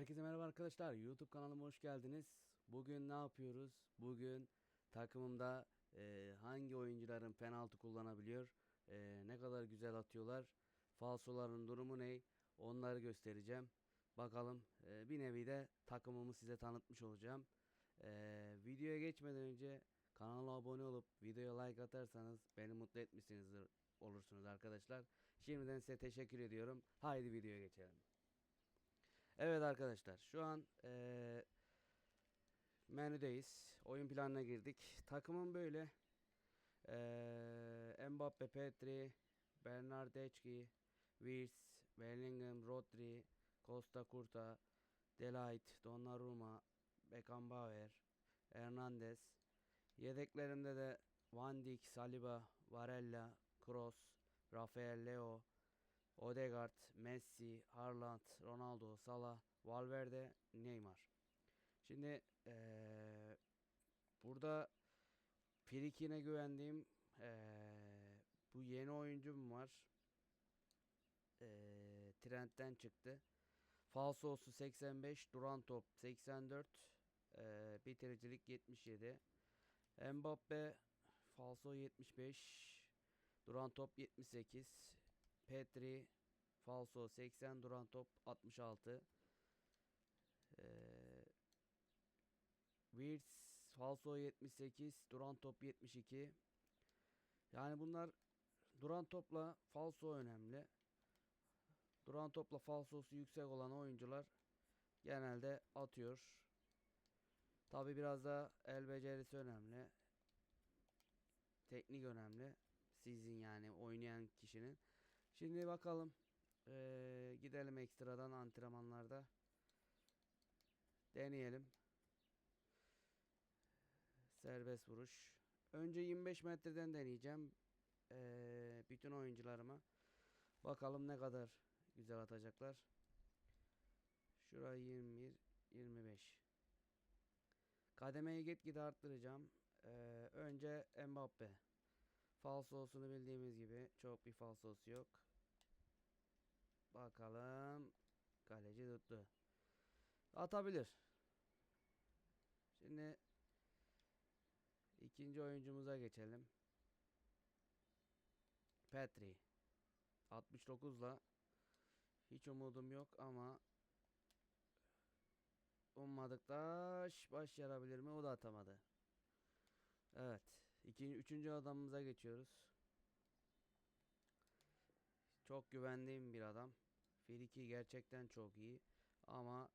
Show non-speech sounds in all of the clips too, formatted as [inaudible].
Herkese merhaba arkadaşlar. YouTube kanalıma hoş geldiniz. Bugün ne yapıyoruz? Bugün takımımda e, hangi oyuncuların penaltı kullanabiliyor? e, ne kadar güzel atıyorlar? Falsoların durumu ne? Onları göstereceğim. Bakalım e, bir nevi de takımımı size tanıtmış olacağım. E, videoya geçmeden önce kanala abone olup videoya like atarsanız beni mutlu etmişsinizdir olursunuz arkadaşlar. Şimdiden size teşekkür ediyorum. Haydi videoya geçelim. Evet arkadaşlar şu an eee menüdeyiz. Oyun planına girdik. Takımım böyle. Eee Mbappe, Petri, Bernardeschi, Wirtz, Bellingham, Rodri, Costa Curta, Delight, Donnarumma, Beckenbauer, Hernandez. Yedeklerimde de Van Dijk, Saliba, Varela, Kroos, Rafael Leo, Odegaard, Messi, Haaland, Ronaldo, Salah, Valverde, Neymar. Şimdi eee, burada Frikine güvendiğim eee, bu yeni oyuncum var. Eee Trent'ten çıktı. Falsosu 85, duran top 84, eee, bitiricilik 77. Mbappe falso 75, duran top 78. Petri falso 80 duran top 66. Ee, Wirtz falso 78 duran top 72. Yani bunlar duran topla falso önemli. Duran topla falsosu yüksek olan oyuncular genelde atıyor. Tabi biraz da el becerisi önemli. Teknik önemli. Sizin yani oynayan kişinin. Şimdi bakalım. Ee, gidelim ekstradan antrenmanlarda. Deneyelim. Serbest vuruş. Önce 25 metreden deneyeceğim. Ee, bütün oyuncularıma. Bakalım ne kadar güzel atacaklar. Şurayı 21, 25. Kademeyi gitgide arttıracağım. Ee, önce Mbappe. Falsosunu bildiğimiz gibi çok bir falsosu yok. Bakalım. Kaleci tuttu. Atabilir. Şimdi ikinci oyuncumuza geçelim. Petri. 69'la hiç umudum yok ama ummadık da baş yarabilir mi? O da atamadı. Evet. İkinci, üçüncü adamımıza geçiyoruz. Çok güvendiğim bir adam. Friki gerçekten çok iyi. Ama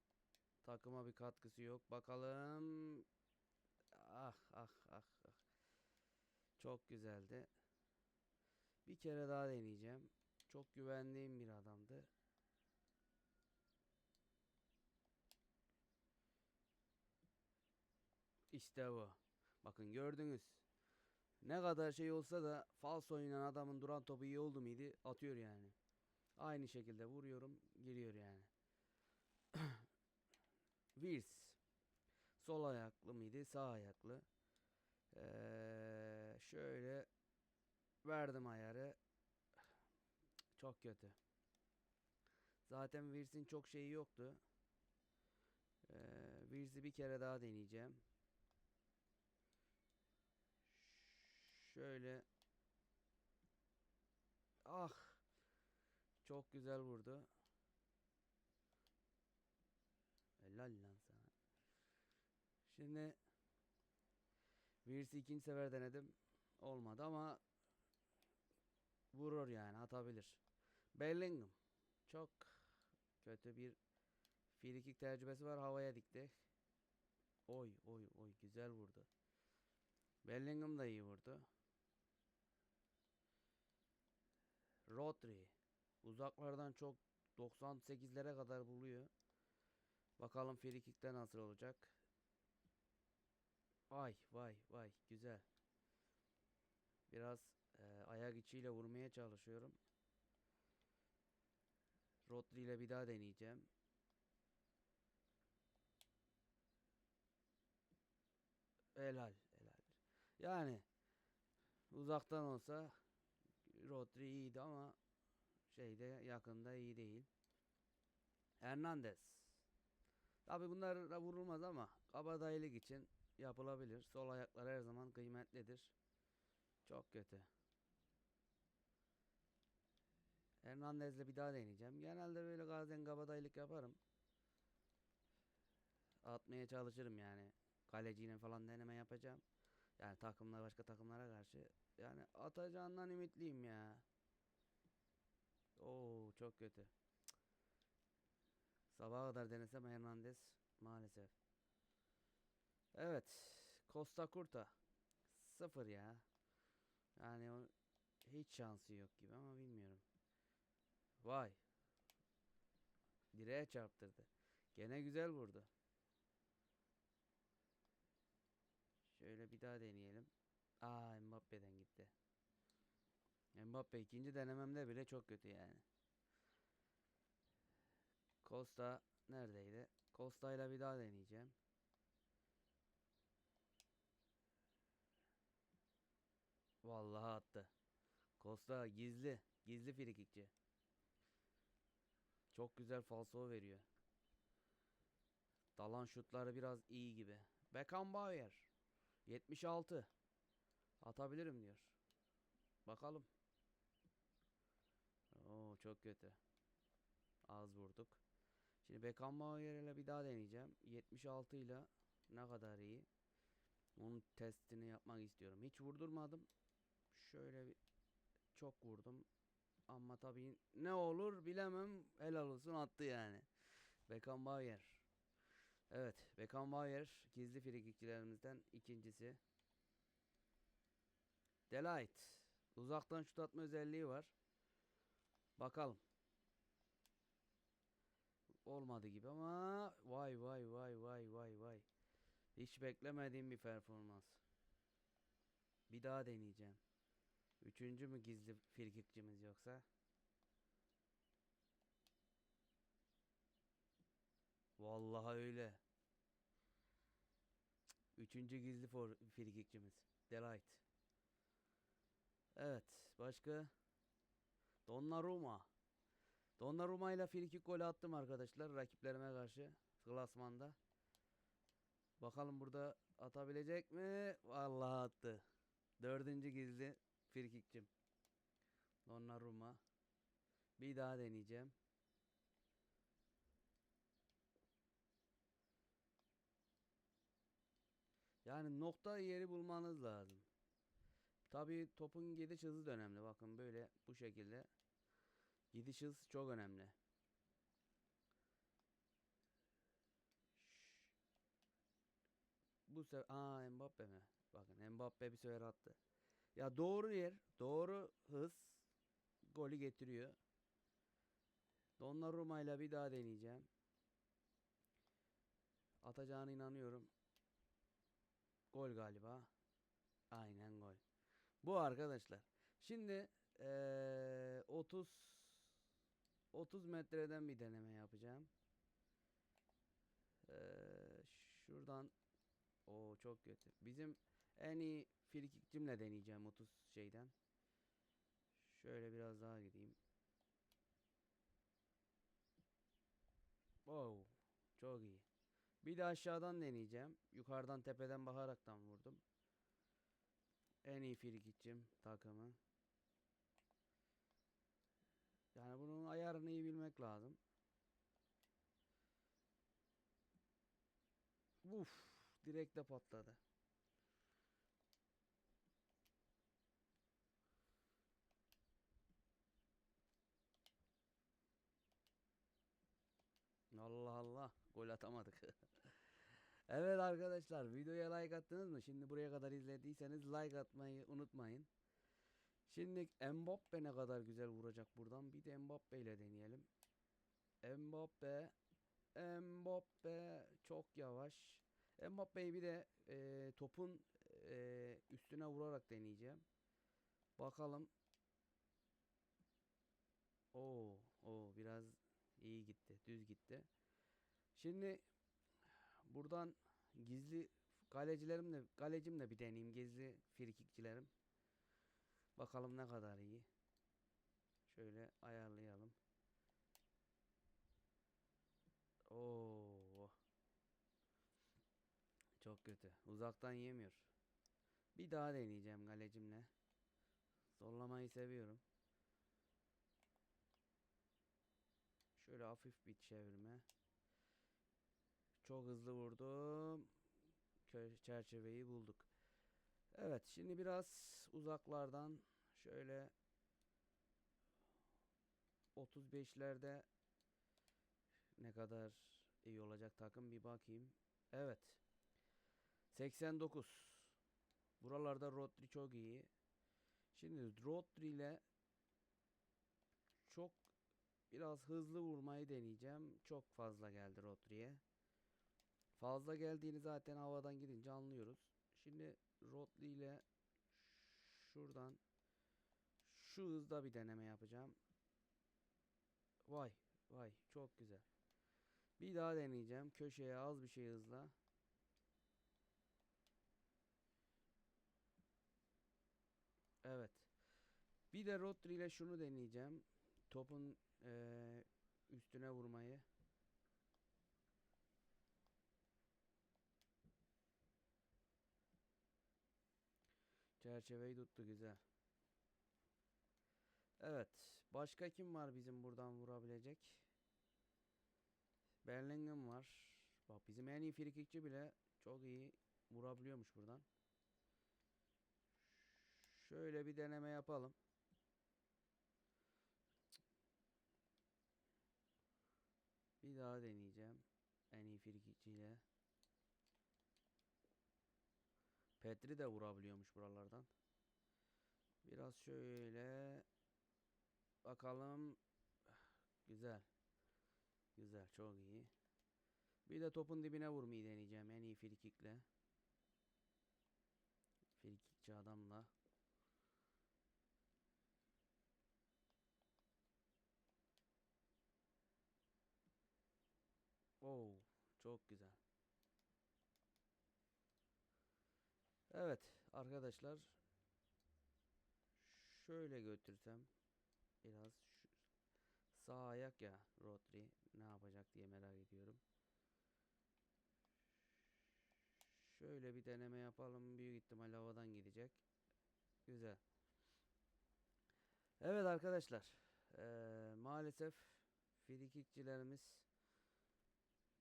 takıma bir katkısı yok. Bakalım. Ah ah ah ah. Çok güzeldi. Bir kere daha deneyeceğim. Çok güvendiğim bir adamdı. İşte bu. Bakın gördünüz. Ne kadar şey olsa da falso oynayan adamın duran topu iyi oldu muydu atıyor yani. Aynı şekilde vuruyorum giriyor yani. [clears throat] Wirtz. Sol ayaklı mıydı sağ ayaklı. Ee, şöyle verdim ayarı. Çok kötü. Zaten Wirtz'in çok şeyi yoktu. Ee, Wirtz'i bir kere daha deneyeceğim. Şöyle. Ah. Çok güzel vurdu. Helal lan sana. Şimdi Wirtz'i ikinci sefer denedim. Olmadı ama vurur yani atabilir. Bellingham. Çok kötü bir frikik tecrübesi var. Havaya dikti. Oy oy oy güzel vurdu. Bellingham da iyi vurdu. Rodri. Uzaklardan çok 98'lere kadar buluyor. Bakalım frikikte nasıl olacak. Ay vay vay güzel. Biraz e, ayak içiyle vurmaya çalışıyorum. Rodri ile bir daha deneyeceğim. Helal helal. Yani uzaktan olsa Rodri iyiydi ama şeyde yakında iyi değil. Hernandez. Tabi bunlar da vurulmaz ama kabadayılık için yapılabilir. Sol ayaklar her zaman kıymetlidir. Çok kötü. Hernandez'le bir daha deneyeceğim. Genelde böyle bazen kabadayılık yaparım. Atmaya çalışırım yani. Kaleciyle falan deneme yapacağım. Yani takımlar başka takımlara karşı. Yani atacağından ümitliyim ya. Oo çok kötü. Sabaha kadar denesem Hernandez maalesef. Evet. Costa Curta. Sıfır ya. Yani hiç şansı yok gibi ama bilmiyorum. Vay. Direğe çarptırdı. Gene güzel vurdu. Şöyle bir daha deneyelim. Aa Mbappe'den gitti. Mbappe ikinci denememde bile çok kötü yani. Costa neredeydi? Costa ile bir daha deneyeceğim. Vallahi attı. Costa gizli. Gizli frikikçi. Çok güzel falso veriyor. Dalan şutları biraz iyi gibi. Beckenbauer. 76. Atabilirim diyor. Bakalım. Oo çok kötü. Az vurduk. Şimdi Beckenbauer ile bir daha deneyeceğim. 76 ile ne kadar iyi. Onun testini yapmak istiyorum. Hiç vurdurmadım. Şöyle bir çok vurdum. Ama tabii ne olur bilemem. Helal olsun attı yani. Beckenbauer. Evet, Beckenbauer gizli frikikçilerimizden ikincisi. Delight. Uzaktan şut atma özelliği var. Bakalım. Olmadı gibi ama vay vay vay vay vay vay. Hiç beklemediğim bir performans. Bir daha deneyeceğim. Üçüncü mü gizli frikikçimiz yoksa? Vallahi öyle. Üçüncü gizli for frikikçimiz. Delight. Evet. Başka? Donnarumma. Donnarumma ile frikik golü attım arkadaşlar. Rakiplerime karşı. Klasmanda. Bakalım burada atabilecek mi? Vallahi attı. Dördüncü gizli frikikçim. Donnarumma. Bir daha deneyeceğim. Yani nokta yeri bulmanız lazım. Tabii topun gidiş hızı da önemli. Bakın böyle bu şekilde. Gidiş hız çok önemli. Bu sefer aa Mbappe mi? Bakın Mbappe bir sefer attı. Ya doğru yer, doğru hız golü getiriyor. Donnarumma ile bir daha deneyeceğim. Atacağına inanıyorum. Gol galiba. Aynen gol. Bu arkadaşlar. Şimdi eee 30 30 metreden bir deneme yapacağım. Eee şuradan o çok kötü. Bizim en iyi frikikçimle deneyeceğim 30 şeyden. Şöyle biraz daha gideyim. Wow, çok iyi. Bir de aşağıdan deneyeceğim. Yukarıdan tepeden bakaraktan vurdum. En iyi frikikçim takımı. Yani bunun ayarını iyi bilmek lazım. Uf, direkt de patladı. Allah. Gol atamadık. [laughs] evet arkadaşlar videoya like attınız mı? Şimdi buraya kadar izlediyseniz like atmayı unutmayın. Şimdi Mbappe ne kadar güzel vuracak buradan. Bir de Mbappe ile deneyelim. Mbappe Mbappe çok yavaş. Mbappe'yi bir de e, topun e, üstüne vurarak deneyeceğim. Bakalım. Oo, o biraz iyi gitti. Düz gitti. Şimdi buradan gizli kalecilerimle kalecimle bir deneyeyim. Gizli frikikçilerim. Bakalım ne kadar iyi. Şöyle ayarlayalım. Oo. Çok kötü. Uzaktan yemiyor. Bir daha deneyeceğim kalecimle. Zorlamayı seviyorum. Şöyle hafif bir çevirme. Çok hızlı vurdum. Çerçeveyi bulduk. Evet, şimdi biraz uzaklardan şöyle 35'lerde ne kadar iyi olacak takım bir bakayım. Evet. 89. Buralarda Rodri çok iyi. Şimdi Rodri ile çok biraz hızlı vurmayı deneyeceğim. Çok fazla geldi Rodri'ye. Fazla geldiğini zaten havadan gidince anlıyoruz. Şimdi Rodri ile şuradan şu hızda bir deneme yapacağım. Vay vay çok güzel. Bir daha deneyeceğim. Köşeye az bir şey hızla. Evet. Bir de Rodri ile şunu deneyeceğim. Topun eee, üstüne vurmayı. Çerçeveyi tuttu güzel. Evet. Başka kim var bizim buradan vurabilecek? Bellingham var. Bak bizim en iyi frikikçi bile çok iyi vurabiliyormuş buradan. Şöyle bir deneme yapalım. Bir daha deneyeceğim. En iyi frikikçiyle. Petri de vurabiliyormuş buralardan. Biraz şöyle bakalım. Güzel. Güzel, çok iyi. Bir de topun dibine vurmayı deneyeceğim en iyi frikikle. Frikikçi adamla. Oo, çok güzel. Evet arkadaşlar. Şöyle götürsem biraz şu sağ ayak ya Rodri ne yapacak diye merak ediyorum. Şöyle bir deneme yapalım. Büyük ihtimal havadan gidecek. Güzel. Evet arkadaşlar. eee, maalesef frikikçilerimiz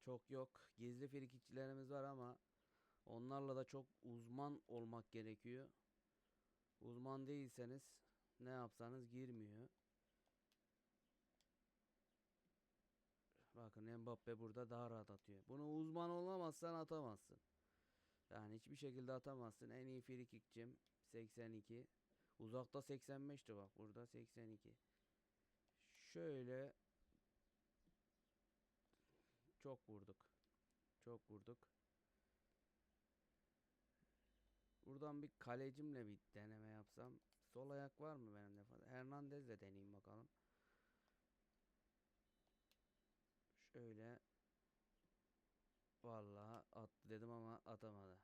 çok yok. Gizli frikikçilerimiz var ama onlarla da çok uzman olmak gerekiyor. Uzman değilseniz ne yapsanız girmiyor. Bakın Mbappe burada daha rahat atıyor. Bunu uzman olamazsan atamazsın. Yani hiçbir şekilde atamazsın. En iyi frikikçim 82. Uzakta 85'ti bak burada 82. Şöyle çok vurduk. Çok vurduk. Buradan bir kalecimle bir deneme yapsam. Sol ayak var mı benim de? Hernandez'le deneyeyim bakalım. Şöyle. Vallahi attı dedim ama atamadı.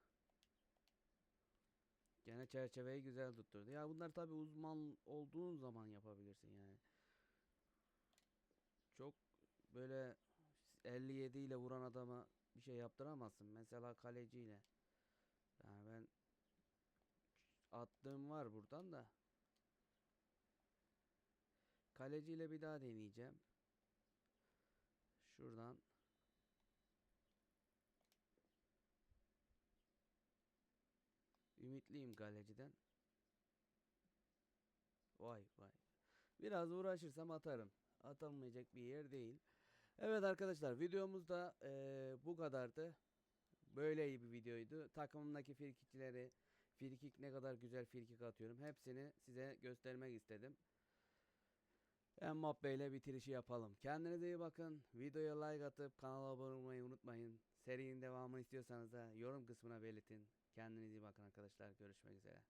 Gene çerçeveyi güzel tutturdu. Ya bunlar tabi uzman olduğun zaman yapabilirsin yani. Çok böyle 57 ile vuran adama bir şey yaptıramazsın. Mesela kaleciyle. Yani ben attığım var buradan da. Kaleciyle bir daha deneyeceğim. Şuradan. Ümitliyim kaleciden. Vay vay. Biraz uğraşırsam atarım. Atılmayacak bir yer değil. Evet arkadaşlar videomuz da eee, bu kadardı. Böyle bir videoydu. Takımımdaki frikikçileri, frikik ne kadar güzel frikik atıyorum. Hepsini size göstermek istedim. Mbappe ile bitirişi yapalım. Kendinize iyi bakın. Videoya like atıp kanala abone olmayı unutmayın. Serinin devamını istiyorsanız da yorum kısmına belirtin. Kendinize iyi bakın arkadaşlar. Görüşmek üzere.